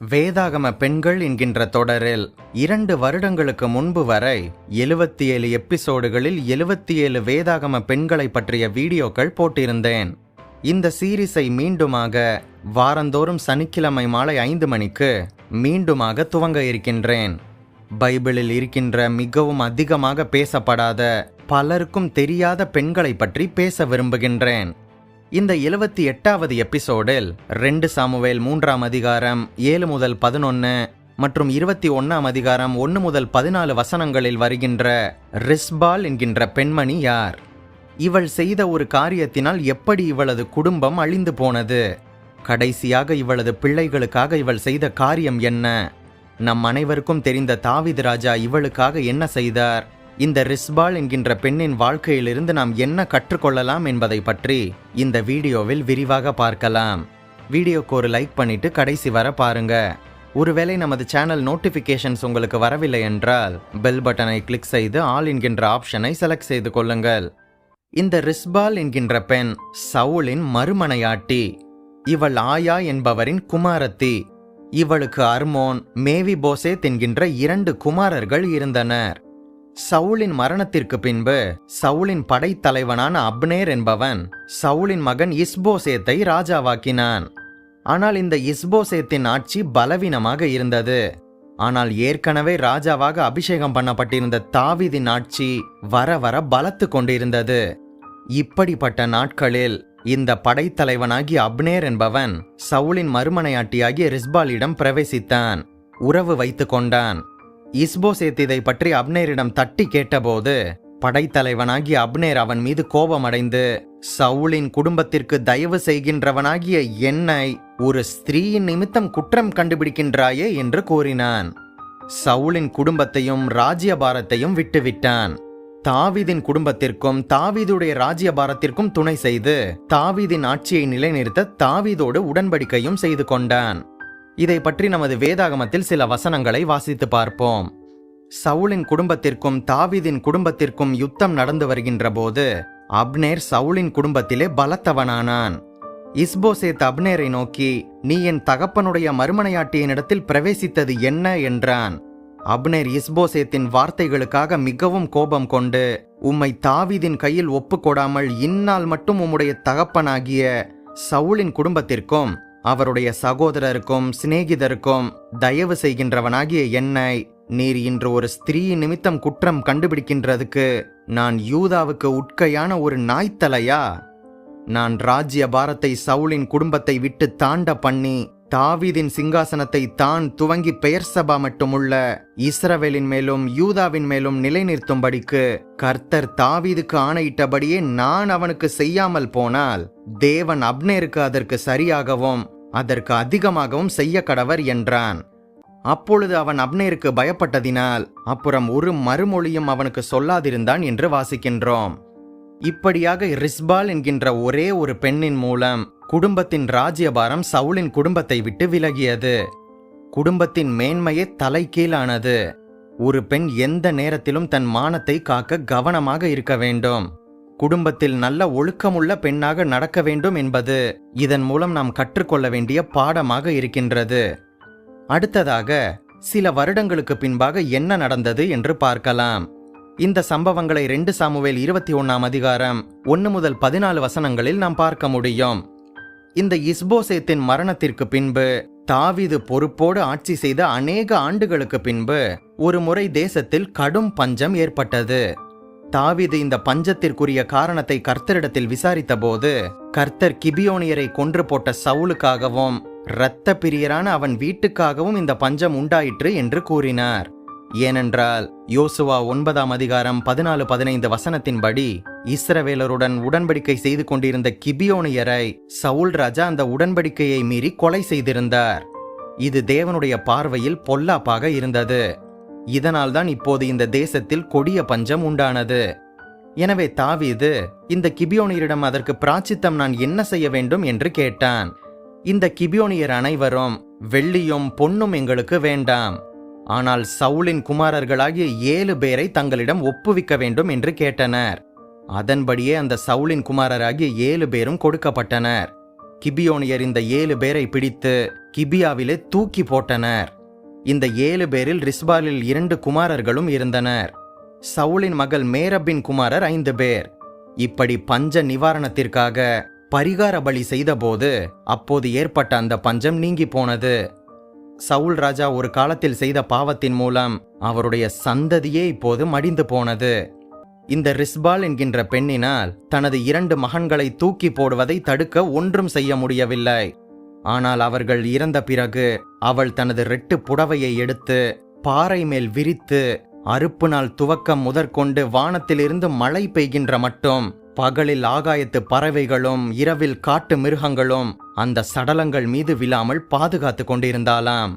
வேதாகம பெண்கள் என்கின்ற தொடரில் இரண்டு வருடங்களுக்கு முன்பு வரை எழுவத்தி ஏழு எபிசோடுகளில் எழுவத்தி ஏழு வேதாகம பெண்களை பற்றிய வீடியோக்கள் போட்டிருந்தேன். இந்த சீரிஸை மீண்டுமாக வாரந்தோறும் சனிக்கிழமை மாலை ஐந்து மணிக்கு மீண்டுமாக துவங்க இருக்கின்றேன். பைபிளில் இருக்கின்ற மிகவும் அதிகமாக பேசப்படாத பலருக்கும் தெரியாத பெண்களை பற்றி பேச விரும்புகின்றேன். இந்த எழுவத்தி எட்டாவது எபிசோடில் ரெண்டு சாமுவேல் மூன்றாம் அதிகாரம் ஏழு முதல் பதினொன்று மற்றும் இருபத்தி ஒன்றாம் அதிகாரம் ஒன்று முதல் பதினாலு வசனங்களில் வருகின்ற ரிஸ்பால் என்கின்ற பெண்மணி யார்? இவள் செய்த ஒரு காரியத்தினால் எப்படி இவளது குடும்பம் அழிந்து போனது? கடைசியாக இவளது பிள்ளைகளுக்காக இவள் செய்த காரியம் என்ன? நம் அனைவருக்கும் தெரிந்த தாவித் ராஜா இவளுக்காக என்ன செய்தார்? இந்த ரிஸ்பால் என்கின்ற பெண்ணின் வாழ்க்கையிலிருந்து நாம் என்ன கற்றுக்கொள்ளலாம் என்பதை பற்றி இந்த வீடியோவில் விரிவாக பார்க்கலாம். வீடியோக்கு ஒரு லைக் பண்ணிட்டு கடைசி வர பாருங்க. ஒருவேளை நமது சேனல் நோட்டிஃபிகேஷன்ஸ் உங்களுக்கு வரவில்லை என்றால் பெல் பட்டனை கிளிக் செய்து ஆல் என்கின்ற ஆப்ஷனை செலக்ட் செய்து கொள்ளுங்கள். இந்த ரிஸ்பால் என்கின்ற பெண் சவுலின் மறுமனையாட்டி இவள் ஆயா என்பவரின் குமாரத்தி இவளுக்கு அர்மோன் மேவி போசேத் என்கின்ற இரண்டு குமாரர்கள் இருந்தனர். சவுலின் மரணத்திற்கு பின்பு சவுலின் படைத்தலைவனான அப்னேர் என்பவன் சவுலின் மகன் இஸ்போசேத்தை ராஜாவாக்கினான். ஆனால் இந்த இஸ்போசேத்தின் ஆட்சி பலவீனமாக இருந்தது. ஆனால் ஏற்கனவே ராஜாவாக அபிஷேகம் பண்ணப்பட்டிருந்த தாவீதின் ஆட்சி வர வர பலத்து கொண்டிருந்தது. இப்படிப்பட்ட நாட்களில் இந்த படைத்தலைவனாகி அப்னேர் என்பவன் சவுலின் மறுமனையாட்டியாகிய ரிஸ்பாலிடம் பிரவேசித்தான். உறவு வைத்துக் கொண்டான். இஸ்போசேத் இதை பற்றி அப்னேரிடம் தட்டி கேட்டபோது படைத்தலைவனாகி அப்னேர் அவன் மீது கோபமடைந்து சவுலின் குடும்பத்திற்கு தயவு செய்கின்றவனாகிய என்னை ஒரு ஸ்திரீயின் நிமித்தம் குற்றம் கண்டுபிடிக்கின்றாயே என்று கூறினான். சவுலின் குடும்பத்தையும் ராஜ்யபாரத்தையும் விட்டுவிட்டான். தாவீதின் குடும்பத்திற்கும் தாவீதுடைய ராஜ்யபாரத்திற்கும் துணை செய்து தாவிதின் ஆட்சியை நிலைநிறுத்த தாவீதோடு உடன்படிக்கையும் செய்து கொண்டான். இதை பற்றி நமது வேதாகமத்தில் சில வசனங்களை வாசித்து பார்ப்போம். சவுலின் குடும்பத்திற்கும் தாவீதின் குடும்பத்திற்கும் யுத்தம் நடந்து வருகின்ற போது அப்னேர் சவுலின் குடும்பத்திலே பலத்தவனானான். இஸ்போசேத் அப்னேரை நோக்கி நீ என் தகப்பனுடைய மறுமனையாட்டியனிடத்தில் பிரவேசித்தது என்ன? என்றான். அப்னேர் இஸ்போசேத்தின் வார்த்தைகளுக்காக மிகவும் கோபம் கொண்டு உம்மை தாவீதின் கையில் ஒப்புக்கொடாமல் இந்நாள் மட்டும் உம்முடைய தகப்பனாகிய சவுலின் குடும்பத்திற்கும் அவருடைய சகோதரருக்கும் சிநேகிதருக்கும் தயவு செய்கின்றவனாகிய என்னை நீர் இன்று ஒரு ஸ்திரீ நிமித்தம் குற்றம் கண்டுபிடிக்கின்றதுக்கு நான் யூதாவுக்கு உட்கையான ஒரு நாய்த்தலையா? நான் ராஜ்ய பாரத்தை சவுலின் குடும்பத்தை விட்டு தாண்ட பண்ணி தாவீதின் சிங்காசனத்தை தான் துவங்கி பெயர் சபா மட்டுமுள்ள இஸ்ரவேலின் மேலும் யூதாவின் மேலும் நிலைநிறுத்தும்படிக்கு கர்த்தர் தாவீதுக்கு ஆணையிட்டபடியே நான் அவனுக்கு செய்யாமல் போனால் தேவன் அப்னேருக்கு அதற்கு சரியாகவும் அதற்கு அதிகமாகவும் செய்ய கடவர் என்றான். அப்பொழுது அவன் அப்னேருக்கு பயப்பட்டதினால் அப்புறம் ஒரு மறுமொழியும் அவனுக்கு சொல்லாதிருந்தான் என்று வாசிக்கின்றோம். இப்படியாக ரிஸ்பால் என்கின்ற ஒரே ஒரு பெண்ணின் மூலம் குடும்பத்தின் ராஜ்யபாரம் சவுலின் குடும்பத்தை விட்டு விலகியது. குடும்பத்தின் மேன்மையே தலைகீழானது. ஒரு பெண் எந்த நேரத்திலும் தன் மானத்தை காக்க கவனமாக இருக்க வேண்டும். குடும்பத்தில் நல்ல ஒழுக்கமுள்ள பெண்ணாக நடக்க வேண்டும் என்பது இதன் மூலம் நாம் கற்றுக்கொள்ள வேண்டிய பாடமாக இருக்கின்றது. அடுத்ததாக சில வருடங்களுக்கு பின்பாக என்ன நடந்தது என்று பார்க்கலாம். இந்த சம்பவங்களை ரெண்டு சாமுவேல் இருபத்தி ஒன்னாம் அதிகாரம் ஒன்று முதல் பதினாலு வசனங்களில் நாம் பார்க்க முடியும். இந்த இஸ்போசேத்தின் மரணத்திற்கு பின்பு தாவிது பொறுப்போடு ஆட்சி செய்த அநேக ஆண்டுகளுக்கு பின்பு ஒரு முறை தேசத்தில் கடும் பஞ்சம் ஏற்பட்டது. தாவிது இந்த பஞ்சத்திற்குரிய காரணத்தை கர்த்தரிடத்தில் விசாரித்தபோது கர்த்தர் கிபியோனியரை கொன்று போட்ட சவுலுக்காகவும் இரத்த பிரியரான அவன் வீட்டுக்காகவும் இந்த பஞ்சம் உண்டாயிற்று என்று கூறினார். ஏனென்றால் யோசுவா ஒன்பதாம் அதிகாரம் பதினாலு பதினைந்து வசனத்தின்படி இஸ்ரவேலருடன் உடன்படிக்கை செய்து கொண்டிருந்த கிபியோனியரை சவுல் ராஜா அந்த உடன்படிக்கையை மீறி கொலை செய்திருந்தார். இது தேவனுடைய பார்வையில் பொல்லாப்பாக இருந்தது. இதனால்தான் இப்போது இந்த தேசத்தில் கொடிய பஞ்சம் உண்டானது. எனவே தாவீது இந்த கிபியோனியரிடம் அதற்கு பிராச்சித்தம் நான் என்ன செய்ய வேண்டும் என்று கேட்டான். இந்த கிபியோனியர் அனைவரும் வெள்ளியும் பொன்னும் எங்களுக்கு வேண்டாம். ஆனால் சவுலின் குமாரர்களாகிய ஏழு பேரை தங்களிடம் ஒப்புவிக்க வேண்டும் என்று கேட்டனர். அதன்படியே அந்த சவுலின் குமாரராகிய ஏழு பேரும் கொடுக்கப்பட்டனர். கிபியோனியர் இந்த ஏழு பேரை பிடித்து கிபியாவிலே தூக்கி போட்டனர். இந்த ஏழு பேரில் ரிஸ்பாலில் இரண்டு குமாரர்களும் இருந்தனர். சவுலின் மகள் மேரப்பின் குமாரர் ஐந்து பேர். இப்படி பஞ்ச நிவாரணத்திற்காக பரிகார பலி செய்தபோது அப்போது ஏற்பட்ட அந்த பஞ்சம் நீங்கி போனது. சவுல் ராஜா ஒரு காலத்தில் செய்த பாவத்தின் மூலம் அவருடைய சந்ததியே இப்போது மடிந்து போனது. இந்த ரிஸ்பால் என்கின்ற பெண்ணினால் தனது இரண்டு மகன்களை தூக்கி போடுவதை தடுக்க ஒன்றும் செய்ய முடியவில்லை. ஆனால் அவர்கள் இறந்த பிறகு அவள் தனது ரெட்டு புடவையை எடுத்து பாறை மேல் விரித்து அறுப்பு நாள் துவக்கம் முதற்கொண்டு வானத்திலிருந்து மழை பெய்கின்ற மட்டும் பகலில் ஆகாயத்து பறவைகளும் இரவில் காட்டு மிருகங்களும் அந்த சடலங்கள் மீது விழாமல் பாதுகாத்து கொண்டிருந்தாலாம்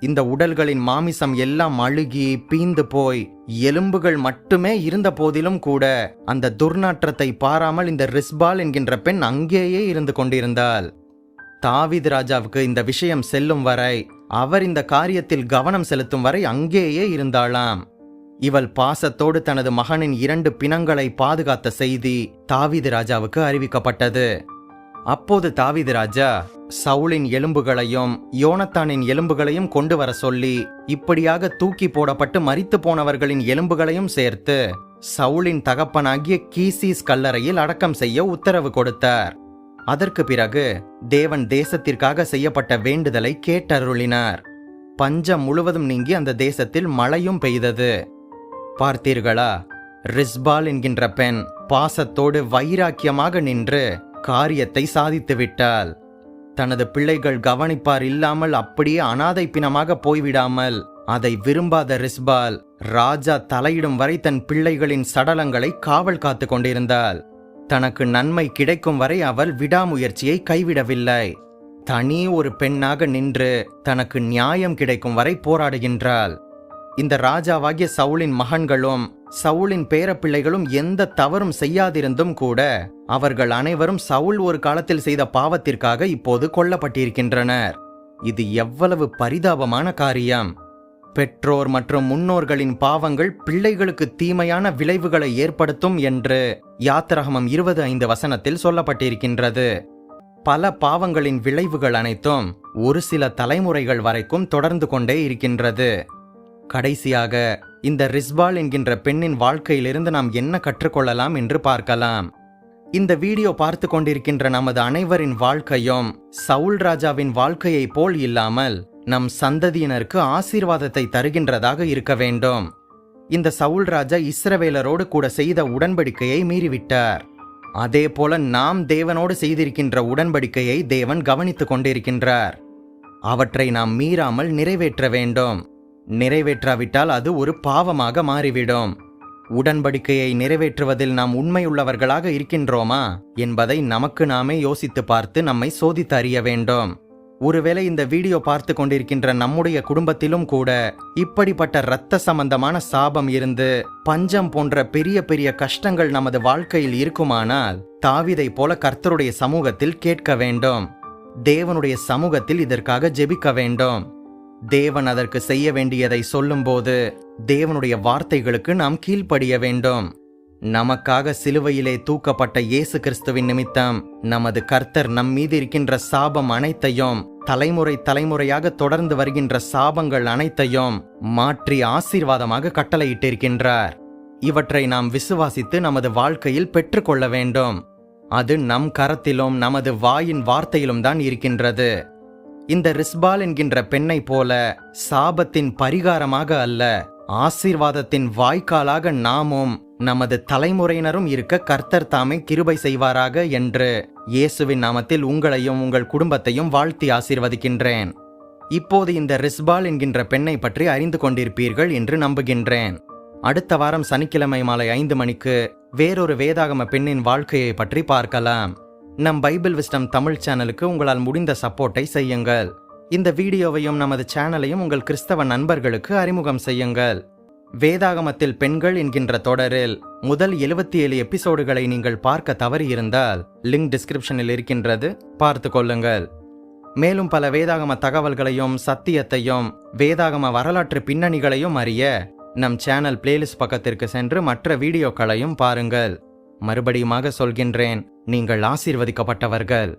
இந்த உடல்களின் மாமிசம் எல்லாம் அழுகி பீந்து போய் எலும்புகள் மட்டுமே இருந்த போதிலும் கூட அந்த துர்நாற்றத்தை பாராமல் இந்த ரிஸ்பால் என்கின்ற பெண் அங்கேயே இருந்து கொண்டிருந்தாள். தாவித் ராஜாவுக்கு இந்த விஷயம் செல்லும் வரை அவர் இந்த காரியத்தில் கவனம் செலுத்தும் வரை அங்கேயே இருந்தாளாம். இவள் பாசத்தோடு தனது மகனின் இரண்டு பிணங்களை பாதுகாத்த செய்தி தாவிது ராஜாவுக்கு அறிவிக்கப்பட்டது. அப்போது தாவிது ராஜா சவுளின் எலும்புகளையும் யோனத்தானின் எலும்புகளையும் கொண்டு வர சொல்லி இப்படியாக தூக்கி போடப்பட்டு மறித்து போனவர்களின் எலும்புகளையும் சேர்த்து சவுளின் தகப்பனாகிய கீசிஸ் கல்லறையில் அடக்கம் செய்ய உத்தரவு கொடுத்தார். அதற்கு பிறகு தேவன் தேசத்திற்காக செய்யப்பட்ட வேண்டுதலை கேட்டருளினார். பஞ்சம் முழுவதும் நீங்கி அந்த தேசத்தில் மழையும் பெய்தது. பார்த்தீர்களா? ரிஸ்பால் என்கின்ற பெண் பாசத்தோடு வைராக்கியமாக நின்று காரியத்தை சாதித்து விட்டாள். தனது பிள்ளைகள் கவனிப்பார் இல்லாமல் அப்படியே அனாதை பிணமாக போய்விடாமல் அதை விரும்பாத ரிஸ்பால் ராஜா தலையிடும் வரை தன் பிள்ளைகளின் சடலங்களை காவல் காத்து கொண்டிருந்தாள். தனக்கு நன்மை கிடைக்கும் வரை அவள் விடாமுயற்சியை கைவிடவில்லை. தனி ஒரு பெண்ணாக நின்று தனக்கு நியாயம் கிடைக்கும் வரை போராடுகின்றாள். இந்த ராஜாவாகிய சவுளின் மகன்களும் சவுளின் பேரப்பிள்ளைகளும் எந்த தவறும் செய்யாதிருந்தும் கூட அவர்கள் அனைவரும் சவுல் ஒரு காலத்தில் செய்த பாவத்திற்காக இப்போது கொல்லப்பட்டிருக்கின்றனர். இது எவ்வளவு பரிதாபமான காரியம். பெற்றோர் மற்றும் முன்னோர்களின் பாவங்கள் பிள்ளைகளுக்கு தீமையான விளைவுகளை ஏற்படுத்தும் என்று யாத்திரகமம் இருபது ஐந்து வசனத்தில் சொல்லப்பட்டிருக்கின்றது. பல பாவங்களின் விளைவுகள் அனைத்தும் ஒரு சில தலைமுறைகள் வரைக்கும் தொடர்ந்து கொண்டே இருக்கின்றது. கடைசியாக இந்த ரிஸ்பால் என்கின்ற பெண்ணின் வாழ்க்கையிலிருந்து நாம் என்ன கற்றுக்கொள்ளலாம் என்று பார்க்கலாம். இந்த வீடியோ பார்த்து கொண்டிருக்கின்ற நமது அனைவரின் வாழ்க்கையும் சவுல் ராஜாவின் வாழ்க்கையைப் போல் இல்லாமல் நம் சந்ததியினருக்கு ஆசீர்வாதத்தை தருகின்றதாக இருக்க வேண்டும். இந்த சவுல் ராஜா இஸ்ரவேலரோடு கூட செய்த உடன்படிக்கையை மீறிவிட்டார். அதே போல நாம் தேவனோடு செய்திருக்கின்ற உடன்படிக்கையை தேவன் கவனித்துக் கொண்டிருக்கின்றார். அவற்றை நாம் மீறாமல் நிறைவேற்ற வேண்டும். நிறைவேற்றாவிட்டால் அது ஒரு பாவமாக மாறிவிடும். உடன்படிக்கையை நிறைவேற்றுவதில் நாம் உண்மையுள்ளவர்களாக இருக்கின்றோமா? என்பதை நமக்கு நாமே யோசித்து பார்த்து நம்மை சோதித்து அறிய வேண்டும். ஒருவேளை இந்த வீடியோ பார்த்து கொண்டிருக்கின்ற நம்முடைய குடும்பத்திலும் கூட இப்படிப்பட்ட இரத்த சம்பந்தமான சாபம் இருந்து பஞ்சம் போன்ற பெரிய பெரிய கஷ்டங்கள் நமது வாழ்க்கையில் இருக்குமானால் தாவிதை போல கர்த்தருடைய சமூகத்தில் கேட்க வேண்டும். தேவனுடைய சமூகத்தில் இதற்காக ஜெபிக்க வேண்டும். தேவன் அதற்கு செய்ய வேண்டியதை சொல்லும்போது தேவனுடைய வார்த்தைகளுக்கு நாம் கீழ்ப்படிய வேண்டும். நமக்காக சிலுவையிலே தூக்கப்பட்ட இயேசு கிறிஸ்துவின் நிமித்தம் நமது கர்த்தர் நம் மீது இருக்கின்ற சாபம் அனைத்தையும் தலைமுறை தலைமுறையாக தொடர்ந்து வருகின்ற சாபங்கள் அனைத்தையும் மாற்றி ஆசீர்வாதமாக கட்டளையிட்டிருக்கின்றார். இவற்றை நாம் விசுவாசித்து நமது வாழ்க்கையில் பெற்றுக்கொள்ள வேண்டும். அது நம் கரத்திலும் நமது வாயின் வார்த்தையிலும் தான் இருக்கின்றது. இந்த ரிஸ்பால் என்கின்ற பெண்ணை போல சாபத்தின் பரிகாரமாக அல்ல ஆசீர்வாதத்தின் வாய்க்காலாக நாமும் நமது தலைமுறையினரும் இருக்க கர்த்தர் தாமே கிருபை செய்வாராக என்று இயேசுவின் நாமத்தில் உங்களையும் உங்கள் குடும்பத்தையும் வாழ்த்தி ஆசீர்வதிக்கின்றேன். இப்போது இந்த ரிஸ்பால் என்கின்ற பெண்ணை பற்றி அறிந்து கொண்டிருப்பீர்கள் என்று நம்புகின்றேன். அடுத்த வாரம் சனிக்கிழமை மாலை ஐந்து மணிக்கு வேறொரு வேதாகம பெண்ணின் வாழ்க்கையை பற்றி பார்க்கலாம். நம் பைபிள் விஸ்டம் தமிழ் சேனலுக்கு உங்களால் முடிந்த சப்போர்ட்டை செய்யுங்கள். இந்த வீடியோவையும் நமது சேனலையும் உங்கள் கிறிஸ்தவ நண்பர்களுக்கு அறிமுகம் செய்யுங்கள். வேதாகமத்தில் பெண்கள் என்கின்ற தொடரில் முதல் எழுபத்தி ஏழு எபிசோடுகளை நீங்கள் பார்க்க தவறியிருந்தால் லிங்க் டிஸ்கிரிப்ஷனில் இருக்கின்றது. பார்த்து கொள்ளுங்கள். மேலும் பல வேதாகம தகவல்களையும் சத்தியத்தையும் வேதாகம வரலாற்று பின்னணிகளையும் அறிய நம் சேனல் பிளேலிஸ்ட் பக்கத்திற்கு சென்று மற்ற வீடியோக்களையும் பாருங்கள். மறுபடியுமாக சொல்கின்றேன் நீங்கள் ஆசீர்வதிக்கப்பட்டவர்கள்.